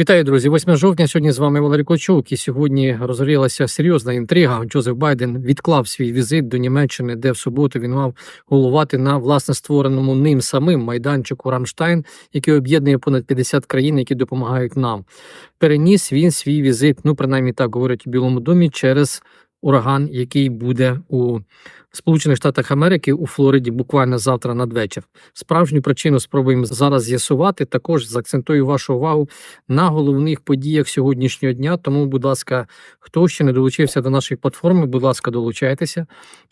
Вітаю, друзі! 8 жовтня. Сьогодні з вами Валерій Клочук. І сьогодні розгорілася серйозна інтрига. Джозеф Байден відклав свій візит до Німеччини, де в суботу він мав головувати на власне створеному ним самим майданчику Рамштайн, який об'єднує понад 50 країн, які допомагають нам. Переніс він свій візит. Ну, принаймні так говорять у Білому домі через ураган, який буде у Сполучених Штатах Америки у Флориді буквально завтра надвечір. Справжню причину спробуємо зараз з'ясувати. Також заакцентую вашу увагу на головних подіях сьогоднішнього дня. Тому, будь ласка, хто ще не долучився до нашої платформи, будь ласка, долучайтеся.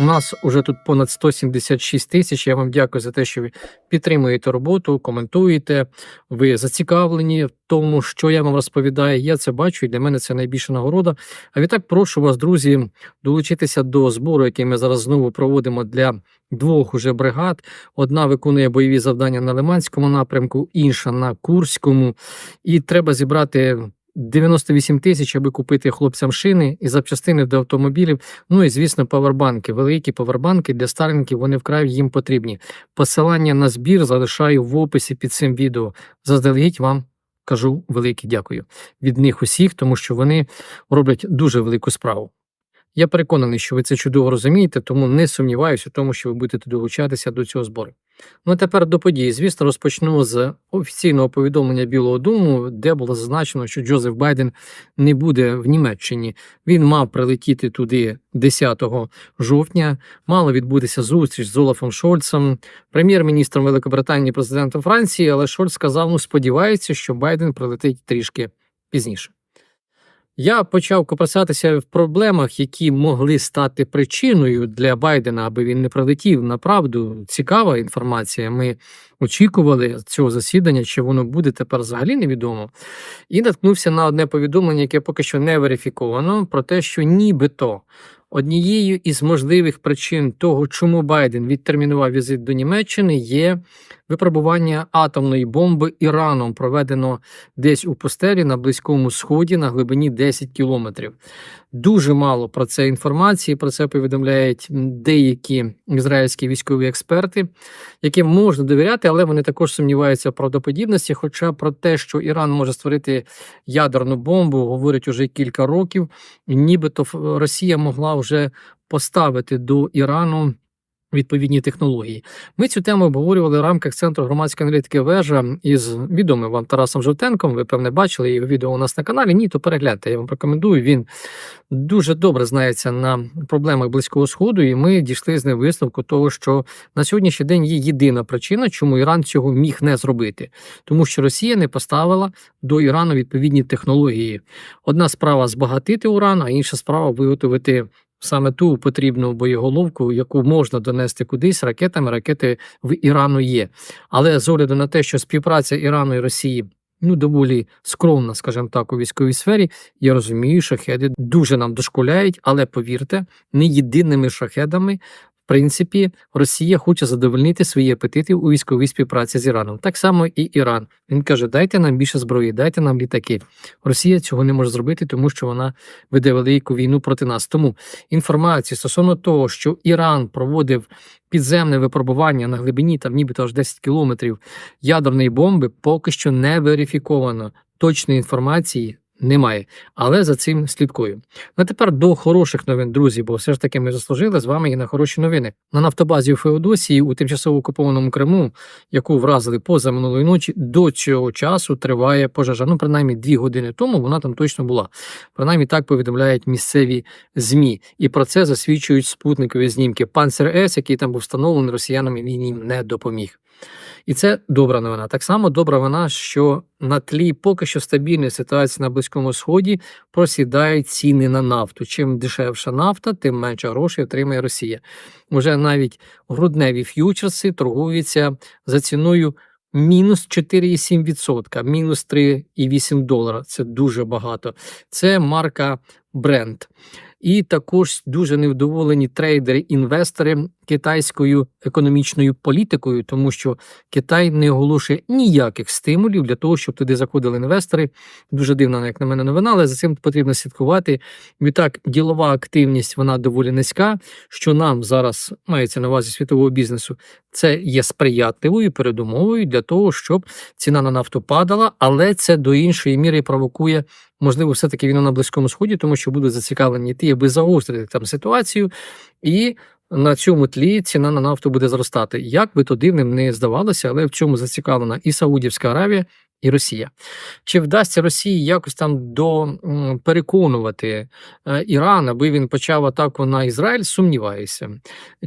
У нас уже тут понад 176 тисяч. Я вам дякую за те, що ви підтримуєте роботу, коментуєте. Ви зацікавлені в тому, що я вам розповідаю. Я це бачу, і для мене це найбільша нагорода. А відтак прошу вас, друзі, долучитися до збору, який ми зараз знову проводимо для двох уже бригад. Одна виконує бойові завдання на Лиманському напрямку, інша на Курському. І треба зібрати 98 тисяч, аби купити хлопцям шини і запчастини до автомобілів. Ну і звісно, павербанки. Великі павербанки для стареньків вони вкрай їм потрібні. Посилання на збір залишаю в описі під цим відео. Заздалегідь вам. Кажу велике дякую від них усіх, тому що вони роблять дуже велику справу. Я переконаний, що ви це чудово розумієте, тому не сумніваюся в тому, що ви будете долучатися до цього збору. Ну а тепер до події. Звісно, розпочну з офіційного повідомлення Білого Дому, де було зазначено, що Джозеф Байден не буде в Німеччині. Він мав прилетіти туди 10 жовтня. Мала відбутися зустріч з Олафом Шольцем, прем'єр-міністром Великобританії, президентом Франції. Але Шольц сказав, ну сподівається, що Байден прилетить трішки пізніше. Я почав копасатися в проблемах, які могли стати причиною для Байдена, аби він не прилетів. Направду цікава інформація. Ми очікували цього засідання, чи воно буде тепер взагалі невідомо. І наткнувся на одне повідомлення, яке поки що не верифіковано, про те, що нібито однією із можливих причин того, чому Байден відтермінував візит до Німеччини, є випробування атомної бомби Іраном, проведено десь у пустелі на Близькому Сході на глибині 10 кілометрів. Дуже мало про це інформації. Про це повідомляють деякі ізраїльські військові експерти, яким можна довіряти, але вони також сумніваються в правдоподібності. Хоча про те, що Іран може створити ядерну бомбу, говорять уже кілька років, нібито Росія могла вже поставити до Ірану відповідні технології. Ми цю тему обговорювали в рамках центру громадської аналітики вежа із відомим вам Тарасом Жовтенком. Ви певне бачили його відео у нас на каналі. Ні, то перегляньте. Я вам рекомендую. Він дуже добре знається на проблемах близького сходу, і ми дійшли з ним висновку того, що на сьогоднішній день є єдина причина, чому Іран цього міг не зробити, тому що Росія не поставила до Ірану відповідні технології. Одна справа збагатити уран, а інша справа виготовити саме ту потрібну боєголовку, яку можна донести кудись ракетами. Ракети в Ірану є. Але з огляду на те, що співпраця Ірану і Росії. Ну, доволі скромна, скажімо так, у військовій сфері. Я розумію, шахеди дуже нам дошкуляють, але повірте, не єдиними шахедами в принципі, Росія хоче задовольнити свої апетити у військовій співпраці з Іраном. Так само і Іран. Він каже: дайте нам більше зброї, дайте нам літаки. Росія цього не може зробити, тому що вона веде велику війну проти нас. Тому інформація стосовно того, що Іран проводив підземне випробування на глибині там, нібито аж 10 кілометрів ядерної бомби, поки що не верифіковано. Точної інформації немає, але за цим слідкую. Ну тепер до хороших новин, друзі, бо все ж таки ми заслужили з вами і на хороші новини. На нафтобазі у Феодосії у тимчасово окупованому Криму, яку вразили поза минулої ночі, до цього часу триває пожежа. Ну, принаймні дві години тому вона там точно була. Принаймні так повідомляють місцеві змі, і про це засвідчують спутникові знімки. Панцер С, який там був встановлений росіянами, він їм не допоміг. І це добра новина. Так само добра вона, що на тлі поки що стабільної ситуації на Близькому Сході просідають ціни на нафту. Чим дешевша нафта, тим менше грошей отримає Росія. Уже навіть грудневі ф'ючерси торгуються за ціною. Мінус 4,7%, мінус 3,8 долара. Це дуже багато. Це марка Brent. І також дуже невдоволені трейдери-інвестори китайською економічною політикою, тому що Китай не оголошує ніяких стимулів для того, щоб туди заходили інвестори. Дуже дивна, як на мене, новина, але за цим потрібно слідкувати. Відтак, ділова активність вона доволі низька. Що нам зараз мається на увазі світового бізнесу, це є сприятливою передумовою для того, щоб ціна на нафту падала, але це до іншої міри провокує. Можливо, все-таки війна на Близькому Сході, тому що будуть зацікавлені ті, аби загострити там ситуацію, і на цьому тлі ціна на нафту буде зростати. Як би то дивним не здавалося, але в цьому зацікавлена і Саудівська Аравія, і Росія. Чи вдасться Росії якось там до переконувати е, Іран, аби він почав атаку на Ізраїль? Сумніваюся.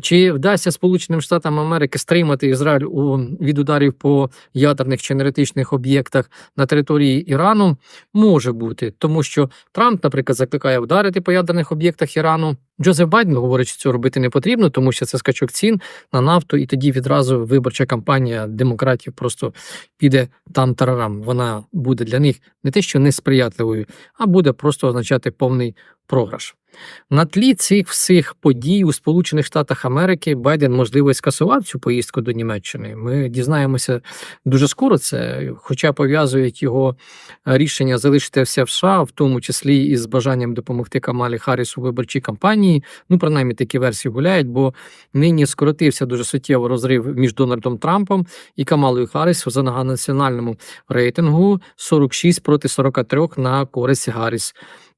Чи вдасться Сполученим Штатам Америки стримати Ізраїль у від ударів по ядерних чи енергетичних об'єктах на території Ірану? Може бути, тому що Трамп, наприклад, закликає вдарити по ядерних об'єктах Ірану. Джозеф Байден говорить, що цього робити не потрібно, тому що це скачок цін на нафту, і тоді відразу виборча кампанія демократів просто піде там тарарам. Вона буде для них не те, що несприятливою, а буде просто означати повний програш. На тлі цих всіх подій у Сполучених Штатах Америки Байден можливо скасував цю поїздку до Німеччини. Ми дізнаємося дуже скоро це, хоча пов'язують його рішення залишитися в США, в тому числі із бажанням допомогти Камалі Харріс у виборчій кампанії. Ну, принаймні такі версії гуляють, бо нині скоротився дуже суттєво розрив між Дональдом Трампом і Камалою Харріс за національному рейтингу 46 проти 43 на користь Гарріс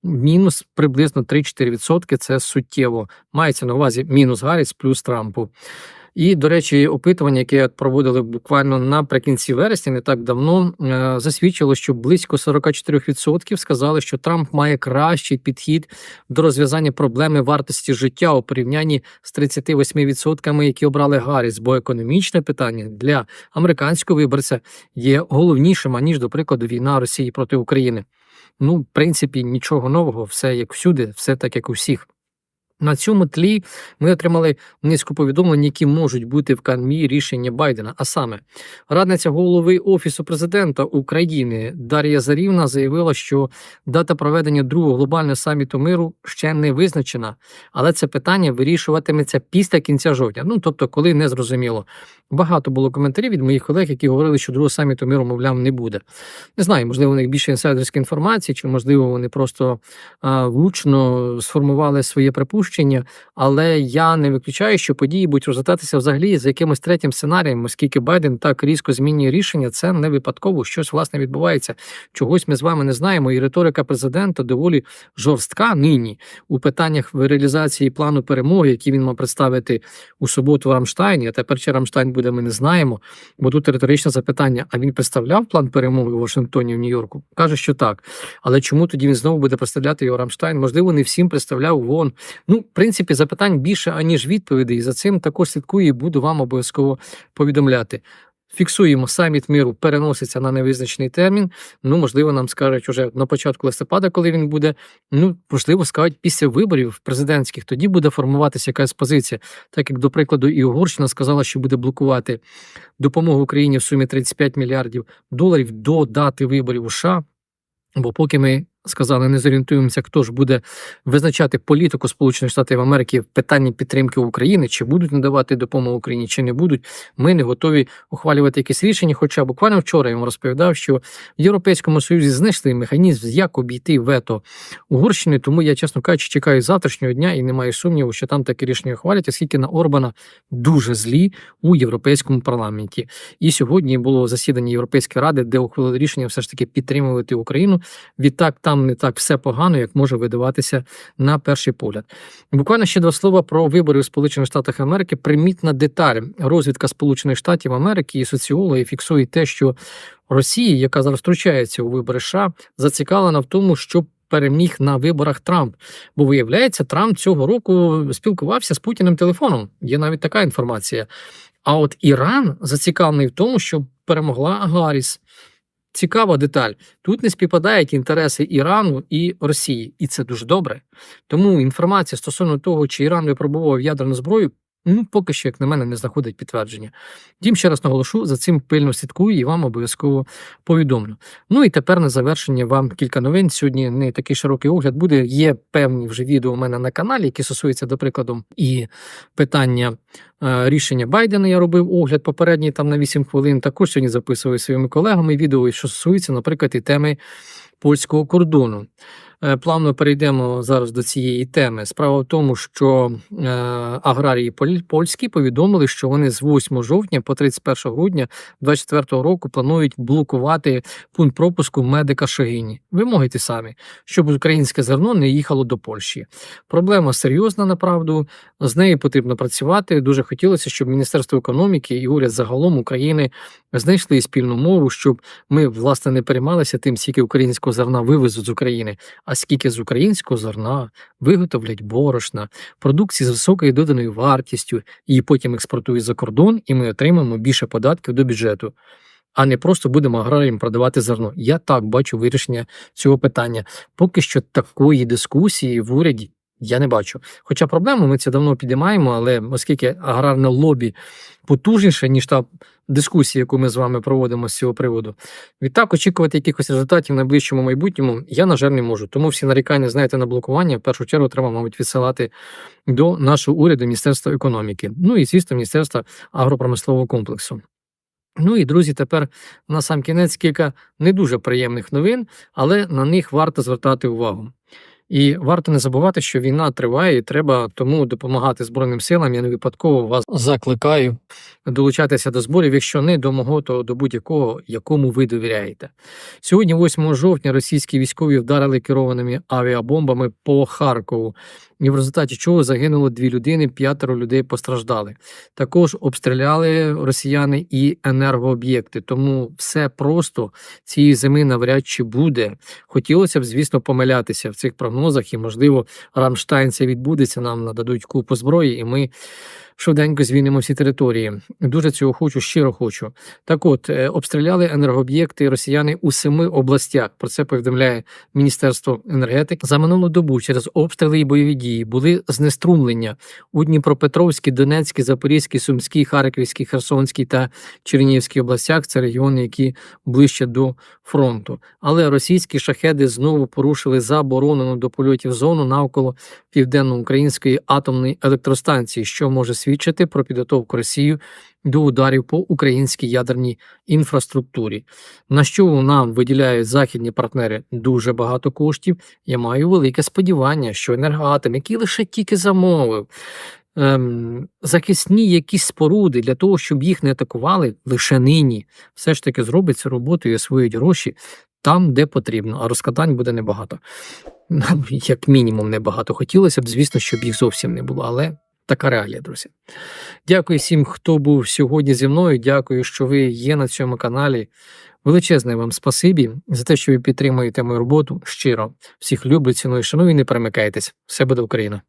мінус приблизно 3-4% це суттєво. Мається на увазі мінус Гарріс плюс Трампу. І, до речі, опитування, яке проводили буквально наприкінці вересня, не так давно, е, засвідчило, що близько 44% сказали, що Трамп має кращий підхід до розв'язання проблеми вартості життя у порівнянні з 38%, які обрали Гарріс, бо економічне питання для американського виборця є головнішим аніж, до прикладу, війна Росії проти України. Ну, в принципі, нічого нового, все як всюди, все так, як у всіх. На цьому тлі ми отримали низку повідомлень, які можуть бути в канмі рішення Байдена. А саме, радниця голови Офісу президента України Дар'я Зарівна заявила, що дата проведення другого глобального саміту миру ще не визначена, але це питання вирішуватиметься після кінця жовтня. Ну тобто, коли не зрозуміло. Багато було коментарів від моїх колег, які говорили, що другого саміту миру, мовляв, не буде. Не знаю, можливо, у них більше інсайдерської інформації, чи можливо вони просто влучно сформували своє припущення, але я не виключаю, що події будуть розгортатися взагалі за якимось третім сценарієм, оскільки Байден так різко змінює рішення, це не випадково, щось власне відбувається. Чогось ми з вами не знаємо. І риторика президента доволі жорстка нині у питаннях реалізації плану перемоги, який він мав представити у суботу в Рамштайні. А тепер чи Рамштайн буде, ми не знаємо. Бо тут риторичне запитання: а він представляв план перемоги у Вашингтоні в Нью-Йорку? Каже, що так. Але чому тоді він знову буде представляти його Рамштайн? Можливо, не всім представляв ВОН. Ну, в принципі, запитань більше, аніж відповідей. За цим також слідкую і буду вам обов'язково повідомляти. Фіксуємо саміт миру, переноситься на невизначений термін. Ну, можливо, нам скажуть уже на початку листопада, коли він буде. Ну, можливо, скажуть після виборів президентських. Тоді буде формуватися якась позиція. Так як, до прикладу, і Угорщина сказала, що буде блокувати допомогу Україні в сумі 35 мільярдів доларів до дати виборів у США. Бо поки ми сказали, не зорієнтуємося, хто ж буде визначати політику Сполучених Штатів Америки в питанні підтримки України, чи будуть надавати допомогу Україні, чи не будуть. Ми не готові ухвалювати якісь рішення. Хоча буквально вчора я вам розповідав, що в Європейському Союзі знайшли механізм, як обійти вето Угорщини. Тому я, чесно кажучи, чекаю завтрашнього дня і не маю сумніву, що там таке рішення ухвалять, оскільки на Орбана дуже злі у європейському парламенті. І сьогодні було засідання Європейської ради, де ухвалили рішення все ж таки підтримувати Україну. Відтак там не так все погано, як може видаватися на перший погляд. Буквально ще два слова про вибори в Сполучених Штатах Америки. Примітна деталь розвідка Сполучених Штатів Америки і соціологи фіксують те, що Росія, яка зараз втручається у вибори США, зацікавлена в тому, щоб переміг на виборах Трамп. Бо виявляється, Трамп цього року спілкувався з Путіним телефоном. Є навіть така інформація. А от Іран зацікавлений в тому, щоб перемогла Гарріс. Цікава деталь. Тут не співпадають інтереси Ірану і Росії, і це дуже добре. Тому інформація стосовно того, чи Іран випробував ядерну зброю, Ну, поки що, як на мене, не знаходить підтвердження. Втім, ще раз наголошу, за цим пильно слідкую і вам обов'язково повідомлю. Ну і тепер на завершення вам кілька новин. Сьогодні не такий широкий огляд буде. Є певні вже відео у мене на каналі, які стосуються, до прикладу, і питання е, рішення Байдена. Я робив огляд попередній там на 8 хвилин. Також сьогодні записую своїми колегами відео, що стосується, наприклад, і теми польського кордону. Е, Плавно перейдемо зараз до цієї теми. Справа в тому, що е, аграрії поль- польські повідомили, що вони з 8 жовтня по 31 грудня 2024 року планують блокувати пункт пропуску медика Шогині. Вимоги ті самі, щоб українське зерно не їхало до Польщі. Проблема серйозна, направду. З нею потрібно працювати. Дуже хотілося, щоб Міністерство економіки і уряд загалом України знайшли спільну мову, щоб ми власне не переймалися тим, скільки українського зерна вивезуть з України, а скільки з українського зерна виготовлять борошна, продукції з високою доданою вартістю, її потім експортують за кордон, і ми отримаємо більше податків до бюджету. А не просто будемо аграріям продавати зерно. Я так бачу вирішення цього питання. Поки що такої дискусії в уряді я не бачу. Хоча проблему ми це давно підіймаємо, але оскільки аграрне лобі потужніше, ніж та дискусія, яку ми з вами проводимо з цього приводу, відтак очікувати якихось результатів в найближчому майбутньому я, на жаль, не можу. Тому всі нарікання, знаєте, на блокування в першу чергу треба, мабуть, відсилати до нашого уряду Міністерства економіки. Ну і звісно, Міністерства агропромислового комплексу. Ну і друзі, тепер на сам кінець кілька не дуже приємних новин, але на них варто звертати увагу. І варто не забувати, що війна триває, і треба тому допомагати Збройним силам. Я не випадково вас закликаю долучатися до зборів, якщо не до мого, то до будь-якого, якому ви довіряєте. Сьогодні, 8 жовтня, російські військові вдарили керованими авіабомбами по Харкову, і в результаті чого загинуло дві людини, п'ятеро людей постраждали. Також обстріляли росіяни і енергооб'єкти. Тому все просто цієї зими навряд чи буде. Хотілося б, звісно, помилятися в цих прогнозах, і, можливо, Рамштайн це відбудеться. Нам нададуть купу зброї, і ми швиденько звільнимо всі території. Дуже цього хочу, щиро хочу. Так от, е, обстріляли енергооб'єкти росіяни у семи областях. Про це повідомляє Міністерство енергетики. За минулу добу через обстріли і бойові дії були знеструмлення у Дніпропетровській, Донецькій, Запорізькій, Сумській, Харківській, Херсонській та Чернігівській областях. Це регіони, які ближче до фронту. Але російські шахеди знову порушили заборонену до польотів зону навколо південноукраїнської атомної електростанції, що може свідчити про підготовку Росії до ударів по українській ядерній інфраструктурі. На що нам виділяють західні партнери дуже багато коштів. Я маю велике сподівання, що енергоатом, який лише тільки замовив. Ем, захисні якісь споруди для того, щоб їх не атакували лише нині, все ж таки зробить цю роботу і освоїть гроші там, де потрібно, а розкатань буде небагато. Як мінімум, небагато. Хотілося б, звісно, щоб їх зовсім не було, але така реалія, друзі. Дякую всім, хто був сьогодні зі мною. Дякую, що ви є на цьому каналі. Величезне вам спасибі за те, що ви підтримуєте мою роботу щиро. Всіх люблю, ціную, шаную і не перемикайтесь. Все буде Україна!